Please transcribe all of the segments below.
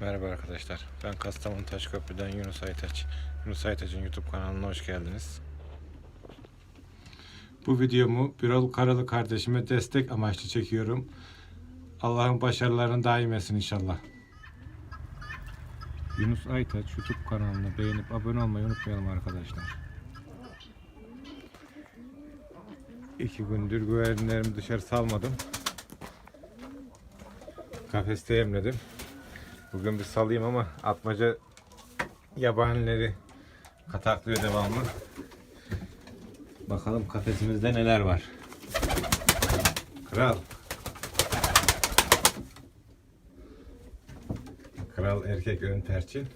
Merhaba arkadaşlar. Ben Kastamonu Taşköprü'den Yunus Aytaç. Yunus Aytaç'ın YouTube kanalına hoş geldiniz. Bu videomu Birol Karalı kardeşime destek amaçlı çekiyorum. Allah'ın başarılarını daim etsin inşallah. Yunus Aytaç YouTube kanalını beğenip abone olmayı unutmayalım arkadaşlar. İki gündür güvercinlerimi dışarı salmadım. Kafeste yemledim. Bugün bir salayım ama atmaca yabanileri kataklıyor devamlı. Bakalım kafesimizde neler var. Kral. Kral erkek ön perçin.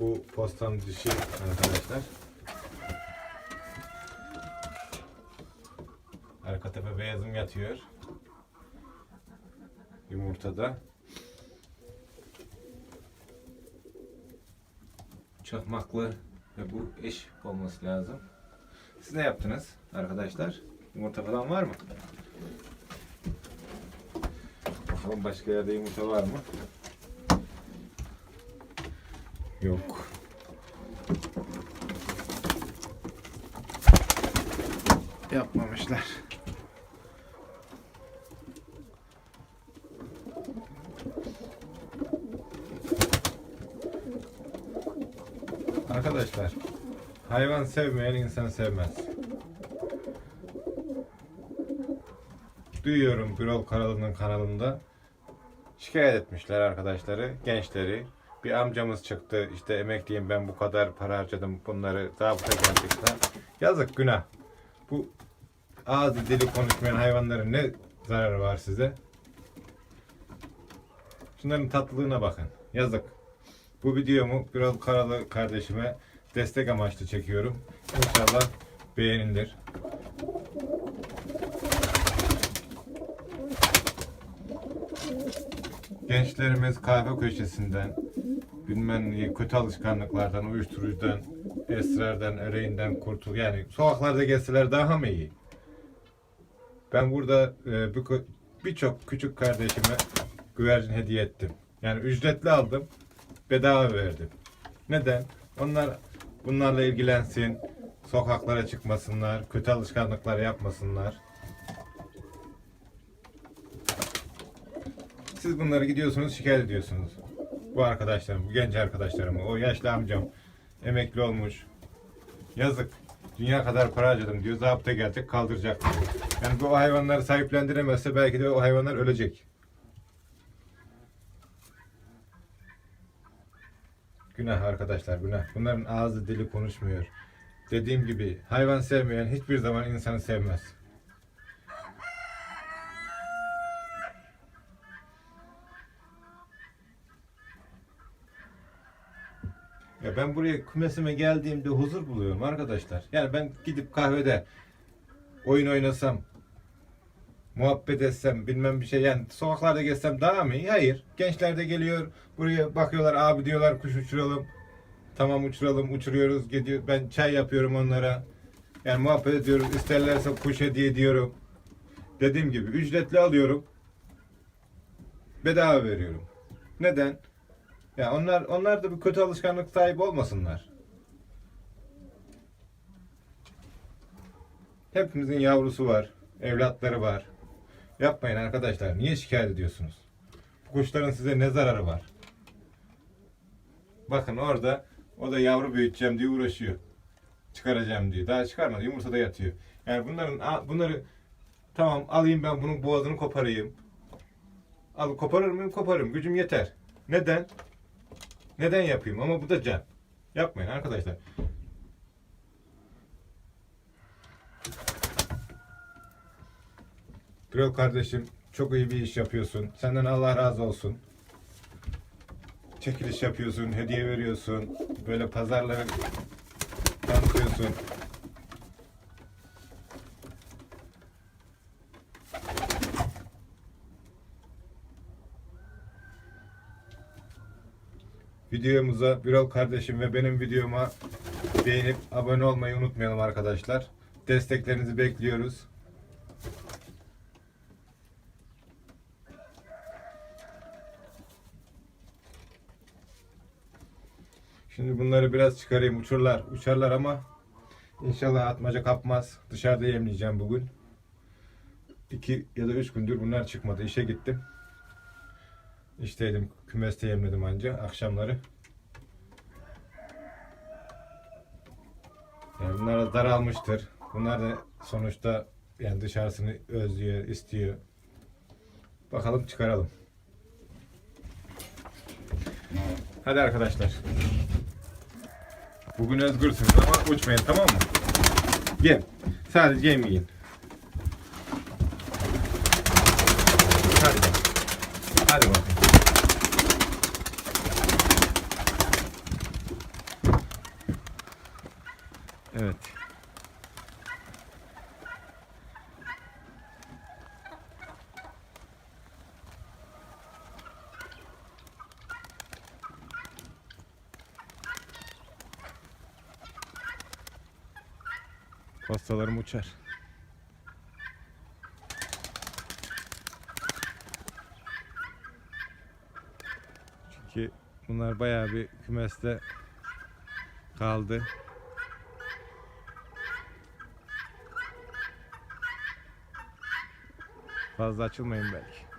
Bu postan dişi arkadaşlar. Arka tepe beyazım yatıyor. Yumurtada. Çakmaklı ve bu eş olması lazım. Siz ne yaptınız arkadaşlar? Yumurta falan var mı? Bakalım başka yerde yumurta var mı? Yok. Yapmamışlar. Arkadaşlar, hayvan sevmeyen insan sevmez. Duyuyorum Birol Karalı'nın kanalında şikayet etmişler arkadaşları, gençleri. Bir amcamız çıktı, işte emekliyim ben bu kadar para harcadım, bunları zabıta gelecekler. Yazık günah. Bu ağzı dili konuşmayan hayvanların ne zararı var size? Şunların tatlılığına bakın. Yazık. Bu videomu Birol Karalı kardeşime destek amaçlı çekiyorum. İnşallah beğenilir. Gençlerimiz kahve köşesinden, bilmem kötü alışkanlıklardan, uyuşturucudan, esrardan, ereğinden kurtul. Yani sokaklarda gezseler daha mı iyi? Ben burada e, bir- birçok küçük kardeşime güvercin hediye ettim. Yani ücretli aldım bedava verdim. Neden? Onlar bunlarla ilgilensin, sokaklara çıkmasınlar, kötü alışkanlıklar yapmasınlar. Siz bunları gidiyorsunuz şikayet ediyorsunuz. Bu arkadaşlarım, bu genç arkadaşlarımı, o yaşlı amcam emekli olmuş. Yazık. Dünya kadar para harcadım diyor. Zabıta gelecek kaldıracak. Yani bu hayvanları sahiplendiremezse belki de o hayvanlar ölecek. Günah arkadaşlar günah. Bunların ağzı dili konuşmuyor. Dediğim gibi hayvan sevmeyen hiçbir zaman insanı sevmez. Ya ben buraya kümesime geldiğimde huzur buluyorum arkadaşlar. Yani ben gidip kahvede oyun oynasam, muhabbet etsem, bilmem bir şey yani sokaklarda gezsem daha mı iyi? Hayır. Gençler de geliyor, buraya bakıyorlar, abi diyorlar kuş uçuralım. Tamam uçuralım, uçuruyoruz, gidiyor. Ben çay yapıyorum onlara. Yani muhabbet ediyoruz, isterlerse kuş hediye ediyorum. Dediğim gibi ücretli alıyorum. Bedava veriyorum. Neden? Ya onlar onlar da bir kötü alışkanlık sahibi olmasınlar. Hepimizin yavrusu var, evlatları var. Yapmayın arkadaşlar. Niye şikayet ediyorsunuz? Bu kuşların size ne zararı var? Bakın orada o da yavru büyüteceğim diye uğraşıyor. Çıkaracağım diyor. Daha çıkarmadı. Yumurtada yatıyor. Yani bunların bunları tamam alayım ben bunun boğazını koparayım. Al koparır mıyım? Koparırım. Gücüm yeter. Neden? Neden yapayım? Ama bu da can. Yapmayın arkadaşlar. Birol kardeşim çok iyi bir iş yapıyorsun. Senden Allah razı olsun. Çekiliş yapıyorsun, hediye veriyorsun. Böyle pazarları tanıtıyorsun. Videomuza Birol kardeşim ve benim videoma beğenip abone olmayı unutmayalım arkadaşlar. Desteklerinizi bekliyoruz. Şimdi bunları biraz çıkarayım. Uçurlar, uçarlar ama inşallah atmaca kapmaz. Dışarıda yemleyeceğim bugün. İki ya da üç gündür bunlar çıkmadı. İşe gittim. İşteydim. Kümeste yemledim anca akşamları. Yani bunlar da daralmıştır. Bunlar da sonuçta yani dışarısını özlüyor, istiyor. Bakalım çıkaralım. Hadi arkadaşlar. Bugün özgürsünüz ama uçmayın tamam mı? Gel. Sadece yem yiyin. Hadi. Hadi bakayım. Evet. Pastalarım uçar. Çünkü bunlar bayağı bir kümeste kaldı. Fazla açılmayın belki.